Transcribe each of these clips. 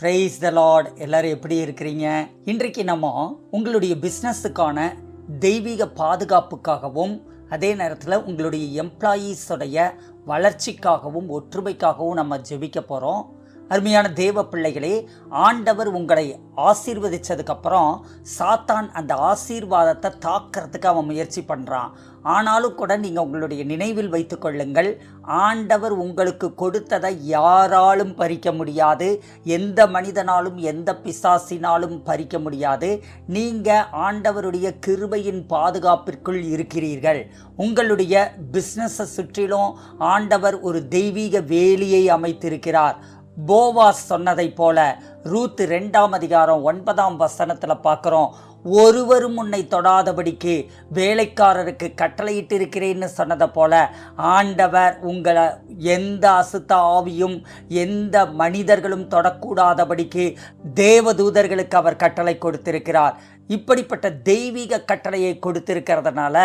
Price த Lord எல்லாரும் எப்படி இருக்கிறீங்க? இன்றைக்கு நம்ம உங்களுடைய பிஸ்னஸுக்கான தெய்வீக பாதுகாப்புக்காகவும் அதே நேரத்தில் உங்களுடைய எம்ப்ளாயீஸோடைய வளர்ச்சிக்காகவும் ஒற்றுமைக்காகவும் நம்ம ஜெபிக்க போகிறோம் அருமையான தேவ பிள்ளைகளே ஆண்டவர் உங்களை ஆசீர்வதிச்சதுக்கப்புறம் சாத்தான் அந்த ஆசீர்வாதத்தை தாக்கிறதுக்கு அவன் முயற்சி பண்ணுறான் ஆனாலும் கூட நீங்கள் உங்களுடைய நினைவில் வைத்து கொள்ளுங்கள் ஆண்டவர் உங்களுக்கு கொடுத்ததை யாராலும் பறிக்க முடியாது எந்த மனிதனாலும் எந்த பிசாசினாலும் பறிக்க முடியாது. நீங்கள் ஆண்டவருடைய கிருபையின் பாதுகாப்பிற்குள் இருக்கிறீர்கள். உங்களுடைய பிஸ்னஸை சுற்றிலும் ஆண்டவர் ஒரு தெய்வீக வேலியை அமைத்திருக்கிறார். போவாஸ் சொன்னதைப் போல ரூத் ரெண்டாம் அதிகாரம் ஒன்பதாம் வசனத்தில் பார்க்குறோம் ஒருவரும் உன்னை தொடாதபடிக்கு வேலைக்காரருக்கு கட்டளையிட்டு இருக்கிறேன்னு சொன்னதை போல ஆண்டவர் உங்களை எந்த அசுத்த ஆவியும் எந்த மனிதர்களும் தொடக்கூடாதபடிக்கு தேவதூதர்களுக்கு அவர் கட்டளை கொடுத்திருக்கிறார். இப்படிப்பட்ட தெய்வீக கட்டளையை கொடுத்திருக்கிறதுனால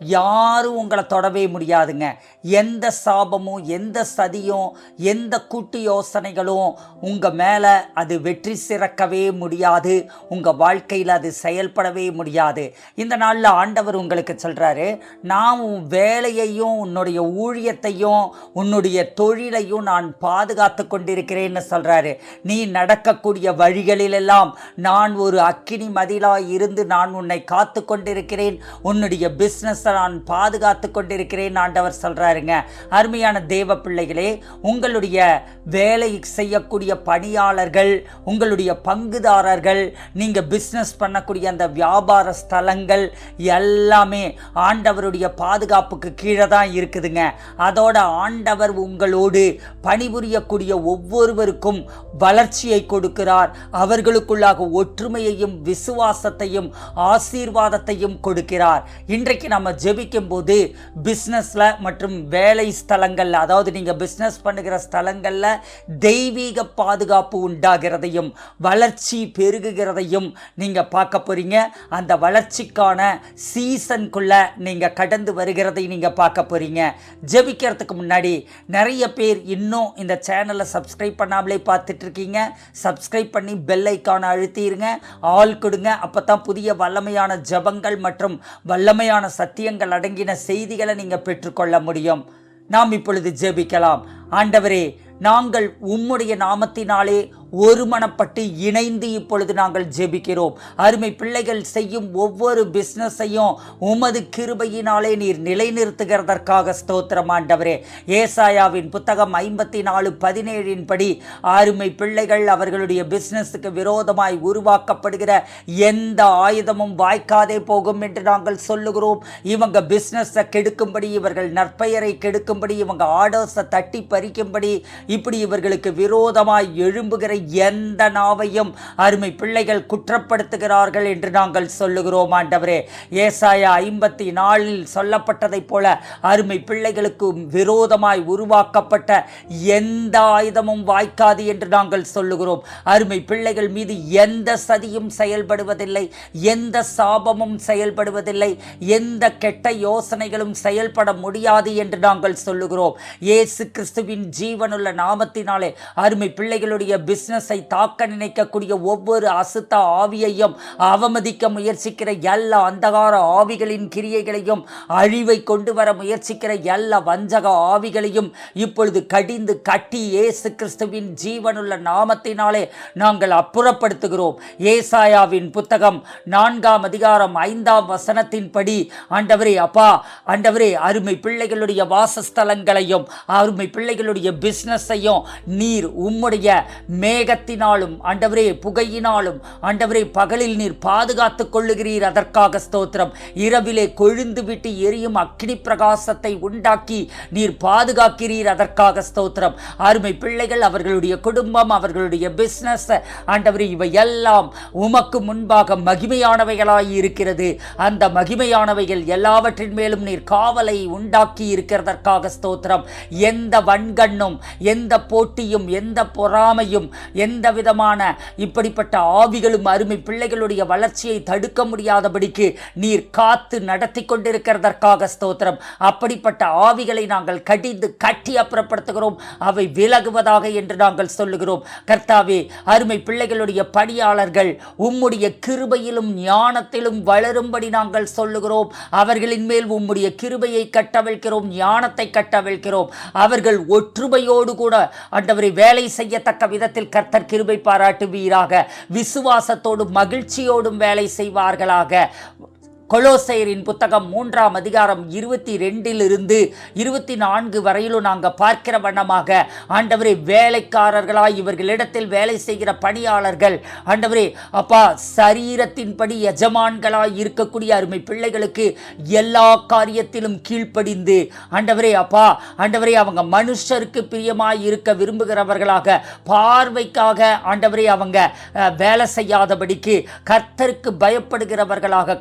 யாரும் உங்களை தொடவே முடியாதுங்க. எந்த சாபமும் எந்த சதியும் எந்த கூட்டு யோசனைகளும் உங்கள் மேலே அது வெற்றி சிறக்கவே முடியாது. உங்கள் வாழ்க்கையில் அது செயல்படவே முடியாது. இந்த நாளில் ஆண்டவர் உங்களுக்கு சொல்கிறாரு நான் உன் வேலையையும் உன்னுடைய ஊழியத்தையும் உன்னுடைய தொழிலையும் நான் பாதுகாத்து கொண்டிருக்கிறேன்னு சொல்கிறாரு நீ நடக்கக்கூடிய வழிகளிலெல்லாம் நான் ஒரு அக்கினி மதிலாக இருந்து நான் உன்னை காத்து கொண்டிருக்கிறேன். உன்னுடைய பிஸ்னஸ் நான் பாதுகாத்து கொண்டிருக்கிறேன் ஆண்டவர் சொல்கிறாருங்க அருமையான தேவ பிள்ளைகளே உங்களுடைய வேலை செய்யக்கூடிய பணியாளர்கள் உங்களுடைய பங்குதாரர்கள் நீங்கள் பிஸ்னஸ் பண்ணக்கூடிய அந்த வியாபார ஸ்தலங்கள் எல்லாமே ஆண்டவருடைய பாதுகாப்புக்கு கீழே தான் இருக்குதுங்க. அதோட ஆண்டவர் உங்களோடு பணிபுரியக்கூடிய ஒவ்வொருவருக்கும் வளர்ச்சியை கொடுக்கிறார். அவர்களுக்குள்ளாக ஒற்றுமையையும் விசுவாசத்தையும் ஆசீர்வாதத்தையும் கொடுக்கிறார். இன்றைக்கு நம்ம ஜெபிக்கும் போது பிஸ்னஸில் மற்றும் வேலை ஸ்தலங்களில் அதாவது நீங்கள் பிஸ்னஸ் பண்ணுகிற ஸ்தலங்களில் தெய்வீக பாதுகாப்பு உண்டாகிறதையும் வளர்ச்சி பெருகுகிறதையும் நீங்கள் பார்க்க போகிறீங்க அந்த வளர்ச்சிக்கான சீசனுக்குள்ளே நீங்கள் கடந்து வருகிறதை நீங்கள் பார்க்க போகிறீங்க ஜெபிக்கிறதுக்கு முன்னாடி நிறைய பேர் இன்னும் இந்த சேனலை சப்ஸ்கிரைப் பண்ணாமலே பார்த்துட்ருக்கீங்க. சப்ஸ்கிரைப் பண்ணி பெல் ஐக்கானை அழுத்திடுங்க ஆள் கொடுங்க. அப்போ தான் புதிய வல்லமையான ஜபங்கள் மற்றும் வல்லமையான சத்தியங்கள் அடங்கின செய்திகளை நீங்கள் பெற்றுக்கொள்ள முடியும். நாம் இப்பொழுது ஜெபிக்கலாம். ஆண்டவரே நாங்கள் உம்முடைய நாமத்தினாலே ஒருமனப்பட்டு இணைந்து இப்பொழுது நாங்கள் ஜெபிக்கிறோம். அருமை பிள்ளைகள் செய்யும் ஒவ்வொரு பிஸ்னஸையும் உமது கிருபையினாலே நீர் நிலைநிறுத்துகிறதற்காக ஸ்தோத்திரம் ஆண்டவரே. ஏசாயாவின் புத்தகம் ஐம்பத்தி நாலு பதினேழின் படி அருமை பிள்ளைகள் அவர்களுடைய பிஸ்னஸுக்கு விரோதமாய் உருவாக்கப்படுகிற எந்த ஆயுதமும் வாய்க்காதே போகும் என்று நாங்கள் சொல்லுகிறோம். இவங்க பிஸ்னஸை கெடுக்கும்படி இவர்கள் நற்பெயரை கெடுக்கும்படி இவங்க ஆர்டர்ஸை தட்டி பறிக்கும்படி இப்படி இவர்களுக்கு விரோதமாய் எழும்புகிற எந்த நாவையும் அருமை பிள்ளைகள் குற்றப்படுத்துகிறார்கள் என்று நாங்கள் சொல்லுகிறோம் ஆண்டவரே. ஏசாயா ஐம்பத்தி நாலில் சொல்லப்பட்டதைப் போல அருமை பிள்ளைகளுக்கு விரோதமாய் உருவாக்கப்பட்ட எந்த ஆயுதமும் வாய்க்காது என்று நாங்கள் சொல்லுகிறோம். அருமை பிள்ளைகள் மீது எந்த சதியும் செயல்படுவதில்லை எந்த சாபமும் செயல்படுவதில்லை எந்த கெட்ட யோசனைகளும் செயல்பட முடியாது என்று நாங்கள் சொல்லுகிறோம். இயேசு கிறிஸ்துவின் ஜீவனுள்ள நாமத்தினாலே அருமை பிள்ளைகளுடைய பிஸ்னஸ் தாக்க நினைக்கக்கூடிய ஒவ்வொரு அசுத்த ஆவியையும் அவமதிக்க முயற்சிக்கிற எல்லா அந்தகார ஆவிகளின் கிரியைகளையும் அழிவை கொண்டு வர முயற்சிக்கிற எல்லா வஞ்சக ஆவிகளையும் இப்பொழுது கடிந்து கட்டி ஏசு கிறிஸ்துவின் ஜீவனுள்ள நாமத்தினாலே நாங்கள் அப்புறப்படுத்துகிறோம். ஏசாயாவின் புத்தகம் நான்காம் அதிகாரம் ஐந்தாம் வசனத்தின்படி ஆண்டவரே அப்பா ஆண்டவரே அருமை பிள்ளைகளுடைய வாசஸ்தலங்களையும் அருமை பிள்ளைகளுடைய பிஸ்னஸையும் நீர் உம்முடைய மே மேகத்தினாலும் ஆண்டவரே புகையினாலும் ஆண்டவரே பகலில் நீர் பாதுகாத்துக் கொள்ளுகிறீர் அதற்காக ஸ்தோத்திரம். இரவிலே கொழுந்து விட்டு எரியும் அக்னி பிரகாசத்தை உண்டாக்கி நீர் பாதுகாக்கிறீர் அதற்காக ஸ்தோத்திரம். அருமை பிள்ளைகள் அவர்களுடைய குடும்பம் அவர்களுடைய பிஸ்னஸ் ஆண்டவரே இவை எல்லாம் உமக்கு முன்பாக மகிமையானவைகளாய் இருக்கிறது. அந்த மகிமையானவைகள் எல்லாவற்றின் மேலும் நீர் காவலை உண்டாக்கி இருக்கிறதற்காக ஸ்தோத்திரம். எந்த வன்கண்ணும் எந்த போட்டியும் எந்த பொறாமையும் எந்த விதமான இப்படிப்பட்ட ஆவிகளும் அருமை பிள்ளைகளுடைய வளர்ச்சியை தடுக்க முடியாதபடிக்கு நீர் காத்து நடத்தி கொண்டிருக்கிறதற்காக ஸ்தோத்திரம். அப்படிப்பட்ட ஆவிகளை நாங்கள் கடிந்து கட்டி அப்புறப்படுத்துகிறோம். அவை விலகுவதாக என்று நாங்கள் சொல்லுகிறோம். கர்த்தாவே அருமை பிள்ளைகளுடைய பணியாளர்கள் உம்முடைய கிருபையிலும் ஞானத்திலும் வளரும்படி நாங்கள் சொல்லுகிறோம். அவர்களின் மேல் உம்முடைய கிருபையை கட்டவிழ்க்கிறோம் ஞானத்தை கட்டவிழ்க்கிறோம். அவர்கள் ஒற்றுமையோடு கூட ஆண்டவரை வேலை செய்யத்தக்க விதத்தில் கர்த்தர் கிருபை பாராட்டுவீராக விசுவாசத்தோடும் மகிழ்ச்சியோடும் வேலை செய்வார்களாக. கொலோசையரின் புத்தகம் மூன்றாம் அதிகாரம் இருபத்தி ரெண்டிலிருந்து இருபத்தி நான்கு வரையிலும் நாங்கள் பார்க்கிற வண்ணமாக ஆண்டவரே வேலைக்காரர்களாய் இவர்களிடத்தில் வேலை செய்கிற பணியாளர்கள் ஆண்டவரே அப்பா சரீரத்தின்படி எஜமான்களாய் இருக்கக்கூடிய அருமை பிள்ளைகளுக்கு எல்லா காரியத்திலும் கீழ்ப்படிந்து ஆண்டவரே அப்பா ஆண்டவரே அவங்க மனுஷருக்கு பிரியமாய் இருக்க விரும்புகிறவர்களாக பார்வைக்காக ஆண்டவரே அவங்க வேலை செய்யாதபடிக்கு கர்த்தருக்கு பயப்படுகிறவர்களாக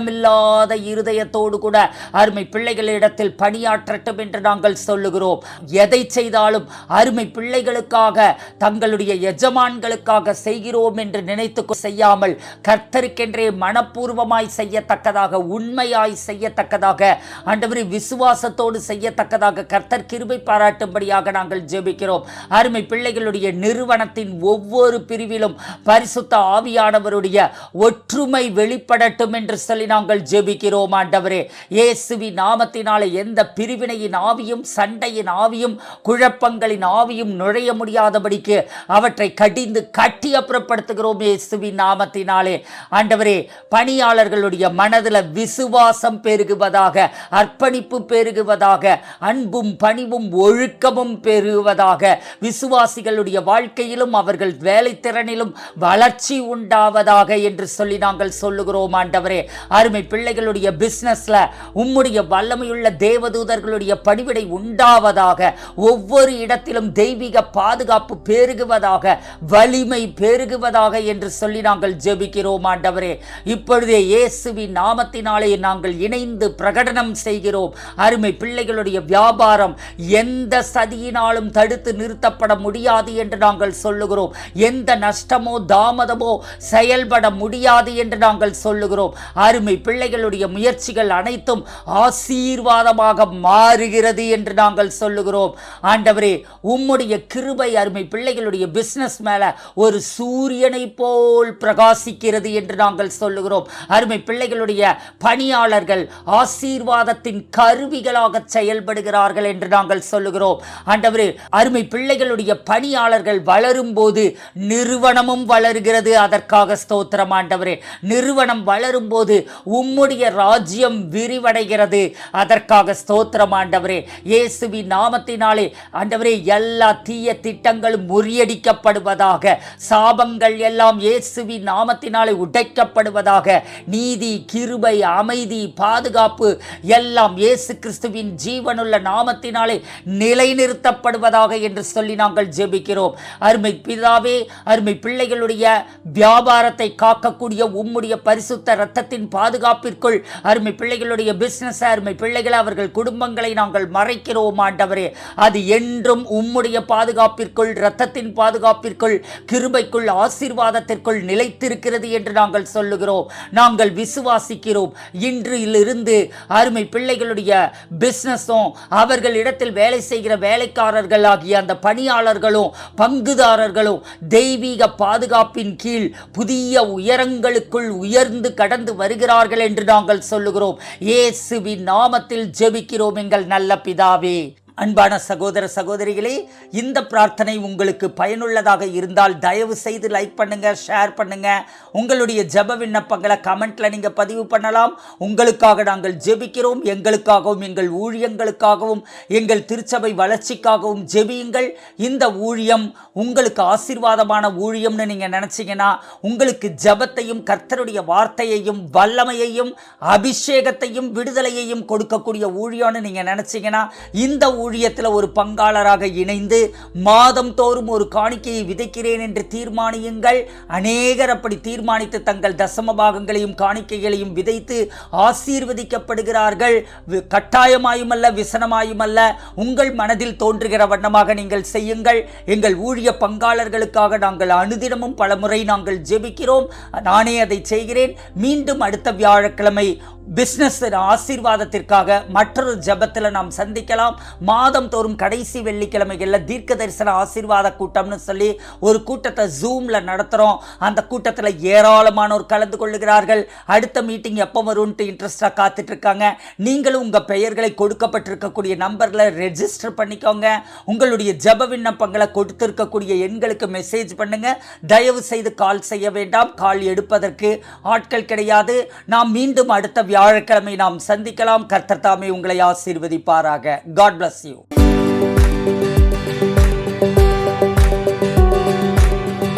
கபடமில்லாத இருதயத்தோடு கூட அருமை பிள்ளைகளிடத்தில் பணியாற்றட்டும் என்று நாங்கள் சொல்லுகிறோம். எதை செய்தாலும் அருமை பிள்ளைகளுக்காக தங்களுடைய எஜமான்களுக்காக செய்கிறோம் என்று நினைத்து செய்யாமல் கர்த்தருக்கென்றே மனப்பூர்வமாய் செய்யத்தக்கதாக உண்மையாய் செய்யத்தக்கதாக அண்டவரி விசுவாசத்தோடு செய்யத்தக்கதாக கர்த்தர் கிருபை பாராட்டும்படியாக நாங்கள் ஜெபிக்கிறோம். அருமை பிள்ளைகளுடைய நிறுவனத்தின் ஒவ்வொரு பிரிவிலும் பரிசுத்த ஆவியானவருடைய ஒற்றுமை வெளிப்படட்டும் என்று சொல்லி நாங்கள் ஜெபிக்கிறோம் ஆண்டவரே. இயேசுவி நாமத்தினாலே எந்த பிரிவினையின் ஆவியும் சண்டையின் ஆவியும் குழப்பங்களின் ஆவியும் நுழைய முடியாதபடிக்கு அவற்றை கடிந்து கட்டி அப்புறப்படுத்துகிறோம் இயேசுவி நாமத்தினாலே. ஆண்டவரே பணியாளர்களுடைய மனதில் விசுவாசம் பெருகுவதாக அர்ப்பணிப்பு பெருகுவதாக அன்பும் பணிவும் ஒழுக்கமும் பெருகுவதாக விசுவாசிகளுடைய வாழ்க்கையிலும் அவர்கள் வேலைத்திறனிலும் வளர்ச்சி உண்டாவதாக என்று சொல்லி நாங்கள் சொல்லுகிறோம் ஆண்டவரே. அருமை பிள்ளைகளுடைய பிஸ்னஸில் உம்முடைய வல்லமையுள்ள தேவதூதர்களுடைய பணிவிடை உண்டாவதாக ஒவ்வொரு இடத்திலும் தெய்வீக பாதுகாப்பு பெருகுவதாக வலிமை பெருகுவதாக என்று சொல்லி நாங்கள் ஜெபிக்கிறோம் ஆண்டவரே. இப்பொழுதே இயேசுவின் நாமத்தினாலே நாங்கள் இணைந்து பிரகடனம் செய்கிறோம். அருமை பிள்ளைகளுடைய வியாபாரம் எந்த சதியினாலும் தடுத்து நிறுத்தப்பட முடியாது என்று நாங்கள் சொல்லுகிறோம். எந்த நஷ்டமோ தாமதமோ செயல்பட முடியாது என்று நாங்கள் சொல்லுகிறோம். அருமை பிள்ளைகளுடைய முயற்சிகள் அனைத்தும் ஆசீர்வாதமாக மாறுகிறது என்று நாங்கள் சொல்லுகிறோம். ஆண்டவரே உம்முடைய கிருபை அருமை பிள்ளைகளுடைய பிஸ்னஸ் மேல ஒரு சூரியனை போல் பிரகாசிக்கிறது என்று நாங்கள் சொல்லுகிறோம். அருமை பிள்ளைகளுடைய பணியாளர்கள் ஆசீர்வாதத்தின் கருவிகளாக செயல்படுகிறார்கள் என்று நாங்கள் சொல்லுகிறோம். ஆண்டவரே அருமை பிள்ளைகளுடைய பணியாளர்கள் வளரும் போது நிறுவனமும் வளருகிறது. அதற்காக ஸ்தோத்திரம் ஆண்டவரே. நிறுவனம் வளரும் போது உம்முடைய ராஜ்யம் விரிவடைகிறது. அதற்காக ஸ்தோத்திரம் ஆண்டவரே. இயேசுவி நாமத்தினாலே ஆண்டவரே எல்லா தீய திட்டங்களும் முறியடிக்கப்படுவதாக சாபங்கள் எல்லாம் இயேசுவி நாமத்தினாலே உடைக்கப்படுவதாக நீதி கிருபை அமைதி பாதுகாப்பு எல்லாம் இயேசு கிறிஸ்துவின் ஜீவனுள்ள நாமத்தினாலே நிலைநிறுத்தப்படுவதாக என்று சொல்லி நாங்கள் ஜெபிக்கிறோம். அருமை பிதாவே அருமை பிள்ளைகளுடைய வியாபாரத்தை காக்கக்கூடிய உம்முடைய பரிசுத்த இரத்தத்தின் பாதுகாப்பிற்குள் அருமை பிள்ளைகளுடைய பிசினஸ் அருமை பிள்ளைகளை அவர்கள் குடும்பங்களை நாங்கள் மறைக்கிறோம் ஆண்டவரே. அது என்றும் உம்முடைய பாதுகாப்பிற்குள் இரத்தத்தின் பாதுகாப்பிற்குள் கிருபைக்குள் ஆசீர்வாதத்திற்குள் நிலைத்திருக்கிறது என்று நாங்கள் சொல்லுகிறோம். நாங்கள் விசுவாசிக்கிறோம். இன்றிலிருந்து அருமை பிள்ளைகளுடைய பிஸ்னஸும் அவர்களிடத்தில் வேலை செய்கிற வேலைக்காரர்கள் ஆகிய அந்த பணியாளர்களும் பங்குதாரர்களும் தெய்வீக பாதுகாப்பின் கீழ் புதிய உயரங்களுக்குள் உயர்ந்து கடந்து வருகிறார் வருகிறார்கள் என்று நாங்கள் சொல்லுகிறோம். இயேசுவின் நாமத்தில் ஜெபிக்கிறோம் எங்கள் நல்ல பிதாவே. அன்பான சகோதர சகோதரிகளே இந்த பிரார்த்தனை உங்களுக்கு பயனுள்ளதாக இருந்தால் தயவு செய்து லைக் பண்ணுங்க ஷேர் பண்ணுங்க. உங்களுடைய ஜெப விண்ணப்பங்களை கமெண்ட்ல நீங்க பதிவு பண்ணலாம். உங்களுக்காக நாங்கள் ஜெபிக்கிறோம். எங்களுக்காகவும் எங்கள் ஊழியங்களுக்காகவும் எங்கள் திருச்சபை வளர்ச்சிக்காகவும் ஜெபியுங்கள். இந்த ஊழியம் உங்களுக்கு ஆசீர்வாதமான ஊழியம்னு நீங்க நினைச்சீங்கன்னா உங்களுக்கு ஜெபத்தையும் கர்த்தருடைய வார்த்தையையும் வல்லமையையும் அபிஷேகத்தையும் விடுதலையையும் கொடுக்கக்கூடிய ஊழியம்னு நீங்க நினைச்சீங்கன்னா இந்த ஊழியம் ஊழியத்தில் ஒரு பங்காளராக இணைந்து மாதம் தோறும் ஒரு காணிக்கையை விதைக்கிறேன் என்று தீர்மானியுங்கள். அநேகர் அப்படி தீர்மானித்து தங்கள் தசம பாகங்களையும் காணிக்கைகளையும் விதைத்து ஆசீர்வதிக்கப்படுகிறார்கள். வி- கட்டாயமாயுமல்ல விசனமாயுமல்ல உங்கள் மனதில் தோன்றுகிற வண்ணமாக நீங்கள் செய்யுங்கள். எங்கள் ஊழிய பங்காளர்களுக்காக நாங்கள் அனுதினமும் பலமுறை நாங்கள் ஜெபிக்கிறோம். நானே அதை செய்கிறேன். மீண்டும் அடுத்த வியாழக்கிழமை பிஸ்னஸ் ஆசீர்வாதத்திற்காக மற்றொரு ஜெபத்தில் நாம் சந்திக்கலாம். மாதம் தோறும் கடைசி வெள்ளிக்கிழமைகளில் தீர்க்க தரிசன ஆசீர்வாத கூட்டம்னு சொல்லி ஒரு கூட்டத்தை ஜூமில் நடத்துகிறோம் அந்த கூட்டத்தில் ஏராளமானோர் கலந்து கொள்ளுகிறார்கள். அடுத்த மீட்டிங் எப்போ வரும்ன்ட்டு இன்ட்ரெஸ்டாக காத்துட்டு இருக்காங்க நீங்களும் உங்கள் பெயர்களை கொடுக்கப்பட்டிருக்கக்கூடிய நம்பரில் ரெஜிஸ்டர் பண்ணிக்கோங்க. உங்களுடைய ஜெப விண்ணப்பங்களை கொடுத்துருக்கக்கூடிய எண்களுக்கு மெசேஜ் பண்ணுங்கள் தயவு செய்து கால் செய்ய வேண்டாம். கால் எடுப்பதற்கு ஆட்கள் கிடையாது. நாம் மீண்டும் அடுத்த வியாழக்கிழமை நாம் சந்திக்கலாம். கர்த்தர் தாமே உங்களை ஆசீர்வதிப்பாராக. God bless you